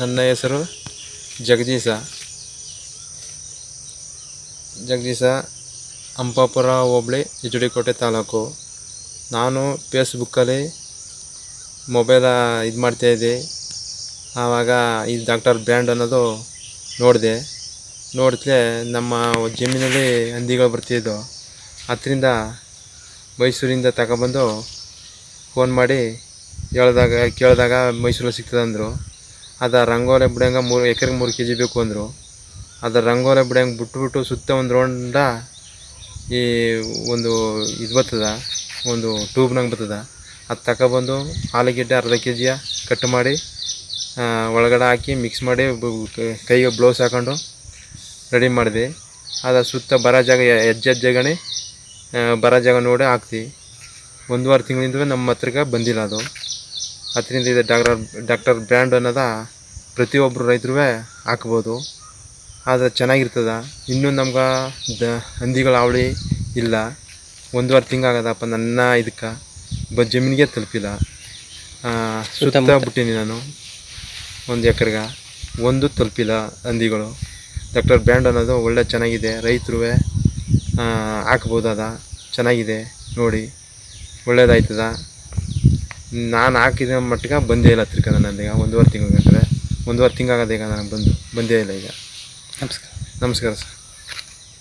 ನನ್ನ ಹೆಸರು ಜಗದೀಶ. ಜಗದೀಶ ಹಂಪಾಪುರ ಹೋಬಳಿ ಕೋಟೆ ತಾಲೂಕು. ನಾನು ಫೇಸ್ಬುಕ್ಕಲ್ಲಿ ಮೊಬೈಲ ಇದು ಮಾಡ್ತಾಯಿದ್ದೆ ಆವಾಗ ಈ ಡಾಕ್ಟರ್ ಬ್ರ್ಯಾಂಡ್ ಅನ್ನೋದು ನೋಡಿದೆ. ನೋಡಿದ್ಲೆ ನಮ್ಮ ಜಮೀನಲ್ಲಿ ಹಂದಿಗಳು ಬರ್ತಿದ್ದು ಅದರಿಂದ ಮೈಸೂರಿಂದ ತಗೊಬಂದು ಫೋನ್ ಮಾಡಿ ಹೇಳ್ದಾಗ ಕೇಳಿದಾಗ ಮೈಸೂರಲ್ಲಿ ಸಿಗ್ತದೆ ಅಂದರು ಅದು ರಂಗೋಲೆ ಬಿಡಂಗ ಮೂರು ಎಕರೆಗೆ ಮೂರು ಕೆ ಜಿ ಬೇಕು ಅಂದರು. ಅದು ರಂಗೋಲೆ ಬಿಡಂಗೆ ಬಿಟ್ಬಿಟ್ಟು ಸುತ್ತ ಒಂದು ರೌಂಡ ಈ ಒಂದು ಇದು ಬರ್ತದ, ಒಂದು ಟ್ಯೂಬ್ನಂಗೆ ಬರ್ತದ. ಅದು ತಗೊಬಂದು ಆಲೂಗೆಡ್ಡೆ ಅರ್ಧ ಕೆ ಜಿಯ ಕಟ್ ಮಾಡಿ ಒಳಗಡೆ ಹಾಕಿ ಮಿಕ್ಸ್ ಮಾಡಿ ಕೈಗೆ ಬ್ಲೌಸ್ ಹಾಕೊಂಡು ರೆಡಿ ಮಾಡಿದೆ ಅದು ಸುತ್ತ ಬರೋ ಜಾಗ ಹೆಜ್ಜೆ ಹೆಜ್ಜೆಗಣಿ ಬರೋ ಜಾಗ ನೋಡಿ ಹಾಕ್ತಿ ಒಂದೂವರೆ ತಿಂಗಳಿಂದ ನಮ್ಮ ಹತ್ರಕ್ಕೆ ಬಂದಿಲ್ಲ ಅದು. ಅದರಿಂದ ಇದು ಡಾಕ್ಟರ್ ಡಾಕ್ಟರ್ ಬ್ರ್ಯಾಂಡ್ ಅನ್ನೋದ ಪ್ರತಿಯೊಬ್ಬರು ರೈತರು ಹಾಕ್ಬೋದು. ಆದರೆ ಚೆನ್ನಾಗಿರ್ತದ. ಇನ್ನೂ ನಮ್ಗೆ ದ ಹಂದಿಗಳ ಅವಳಿ ಇಲ್ಲ. ಒಂದುವರೆ ತಿಂಗಾಗದಪ್ಪ ನನ್ನ ಇದಕ್ಕೆ. ಬ ಜಮೀನಿಗೆ ತಲುಪಿಲ್ಲ. ಆ, ಸುತ್ತ ಬಿಟ್ಟೀನಿ ನಾನು. ಒಂದು ಎಕರೆಗೆ. ಒಂದು ತಲುಪಿಲ್ಲ ಹಂದಿಗಳು. ಡಾಕ್ಟರ್ ಬ್ರ್ಯಾಂಡ್ ಅನ್ನೋದು ಒಳ್ಳೆ ಚೆನ್ನಾಗಿದೆ. ರೈತರು ಹಾಕ್ಬೋದದ. ಚೆನ್ನಾಗಿದೆ ನೋಡಿ. ಒಳ್ಳೇದಾಯ್ತದ. ನಾನು ಹಾಕಿದ ಮಟ್ಟಿಗೆ ಬಂದೇ ಇಲ್ಲ ತಿರ್ಗ ನನ್ನ ಈಗ ಒಂದೂವರೆ ತಿಂಗಳು ಗಂಟೆ ಒಂದೂವರೆ ತಿಂಗಾಗದೆ ಈಗ ನನಗೆ ಬಂದು ಬಂದೇ ಇಲ್ಲ ಈಗ. ನಮಸ್ಕಾರ. ನಮಸ್ಕಾರ ಸರ್.